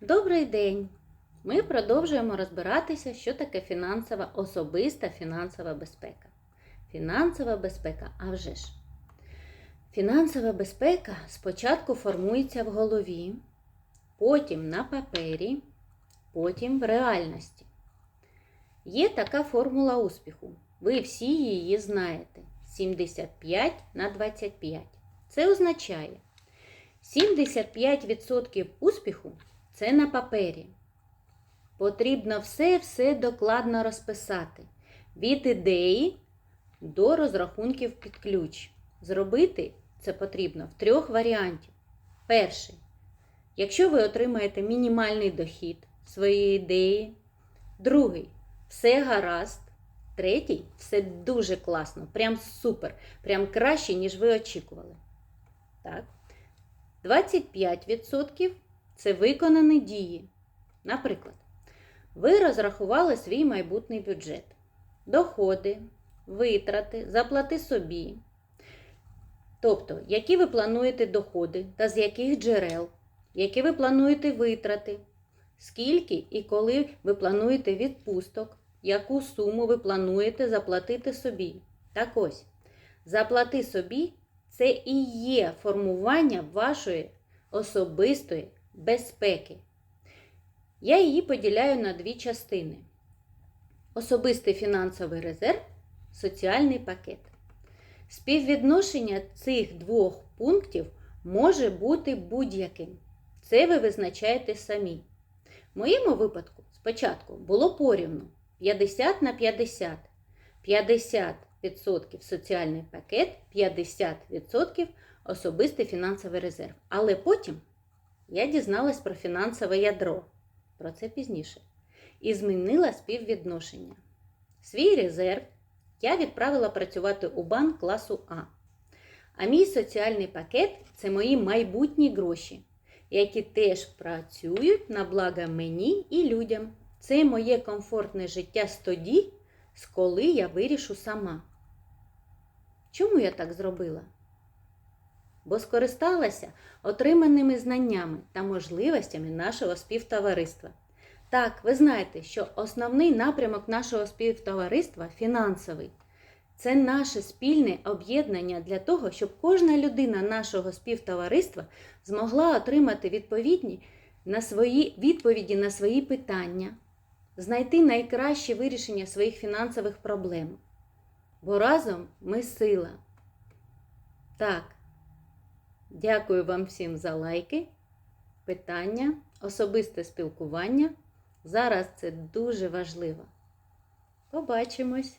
Добрий день! Ми продовжуємо розбиратися, що таке фінансова особиста фінансова безпека. Фінансова безпека, а вже ж. Фінансова безпека спочатку формується в голові, потім на папері, потім в реальності. Є така формула успіху. Ви всі її знаєте. 75 на 25. Це означає 75% успіху це на папері. Потрібно все-все докладно розписати. Від ідеї до розрахунків під ключ. Зробити це потрібно в трьох варіантів. Перший. Якщо ви отримаєте мінімальний дохід своєї ідеї. Другий все гаразд. Третій все дуже класно, прям супер, прям краще, ніж ви очікували. Так. 25% це виконані дії. Наприклад, ви розрахували свій майбутній бюджет, доходи, витрати, заплати собі. Тобто, які ви плануєте доходи та з яких джерел, які ви плануєте витрати, скільки і коли ви плануєте відпусток, яку суму ви плануєте заплатити собі. Так ось, заплати собі це і є формування вашої особистої безпеки. Я її поділяю на дві частини: особистий фінансовий резерв, соціальний пакет. Співвідношення цих двох пунктів може бути будь-яким. Це ви визначаєте самі. В моєму випадку спочатку було порівну 50 на 50. 50% соціальний пакет, 50% особистий фінансовий резерв. Але потім я дізналась про фінансове ядро, про це пізніше, і змінила співвідношення. Свій резерв я відправила працювати у банк класу А. А мій соціальний пакет це мої майбутні гроші, які теж працюють на благо мені і людям. Це моє комфортне життя з тоді, з коли я вирішу сама. Чому я так зробила? Бо скористалася отриманими знаннями та можливостями нашого співтовариства. Так, ви знаєте, що основний напрямок нашого співтовариства фінансовий. Це наше спільне об'єднання для того, щоб кожна людина нашого співтовариства змогла отримати відповідні на свої відповіді на свої питання, знайти найкраще вирішення своїх фінансових проблем. Бо разом ми сила. Так, дякую вам всім за лайки, питання, особисте спілкування. Зараз це дуже важливо. Побачимось!